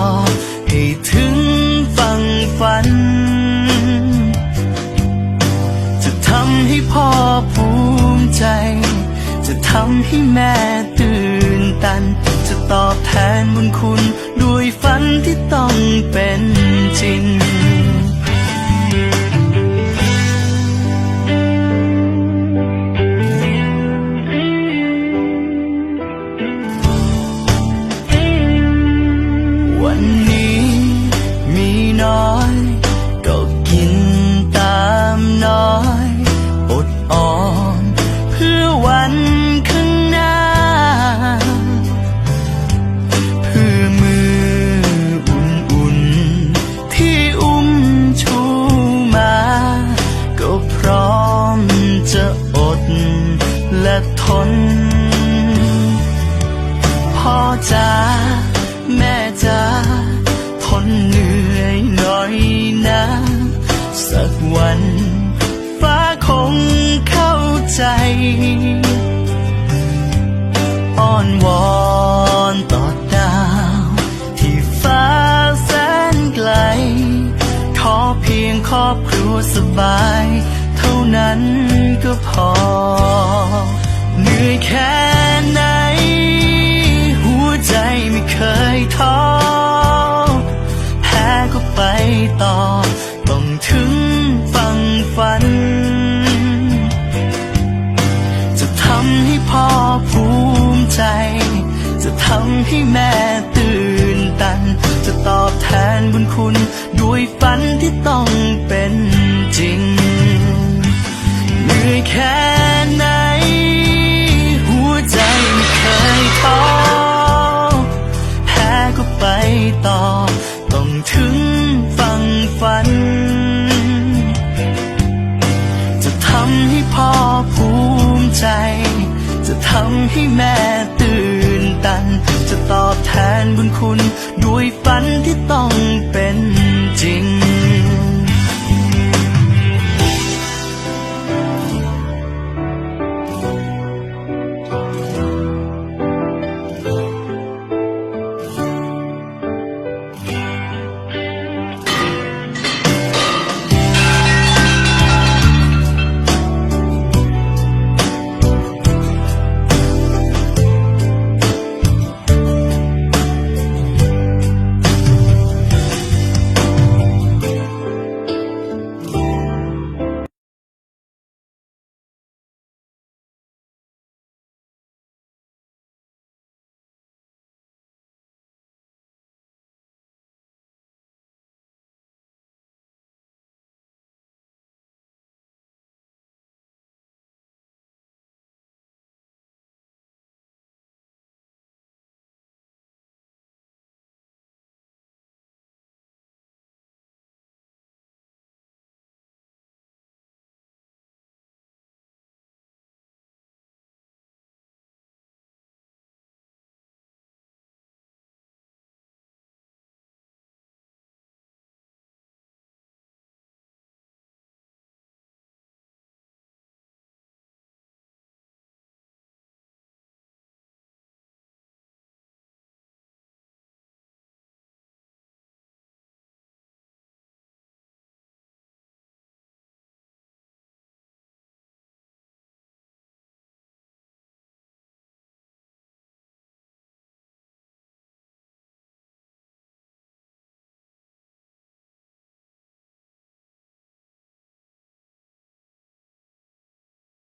อให้ถึงฝั่งฝัน จะทำให้พ่อภูมิใจ จะทำให้แม่ตื่นตัน จะตอบแทนบุญคุณ วันข้างหน้า เพื่อมืออุ่นๆ ที่อุ้มชูมา ก็พร้อมจะอดและทน พ่อจ๋าแม่จ๋าทนเหนื่อยหน่อยนะ สักวัน อ้อนวอนต่อดาว ที่ฟ้าแสนไกล ขอเพียงครอบครัวสบาย เท่านั้นก็พอ เหนื่อยแค่ไหน หัวใจไม่เคยท้อแพ้ก็ไปต่อ ให้แม่ตื่นตัน จะตอบแทนบุญคุณ ด้วยฝันที่ต้องเป็นจริงเหนื่อยแค่ไหน หัวใจไม่เคยท้อแพ้ก็ไปต่อ ต้องถึงฟังฝัน จะทำให้พ่อภูมิใจ จะทำให้แม่ตื่น ตัน จะตอบแทนบุญคุณ ด้วยฝันที่ต้องเป็น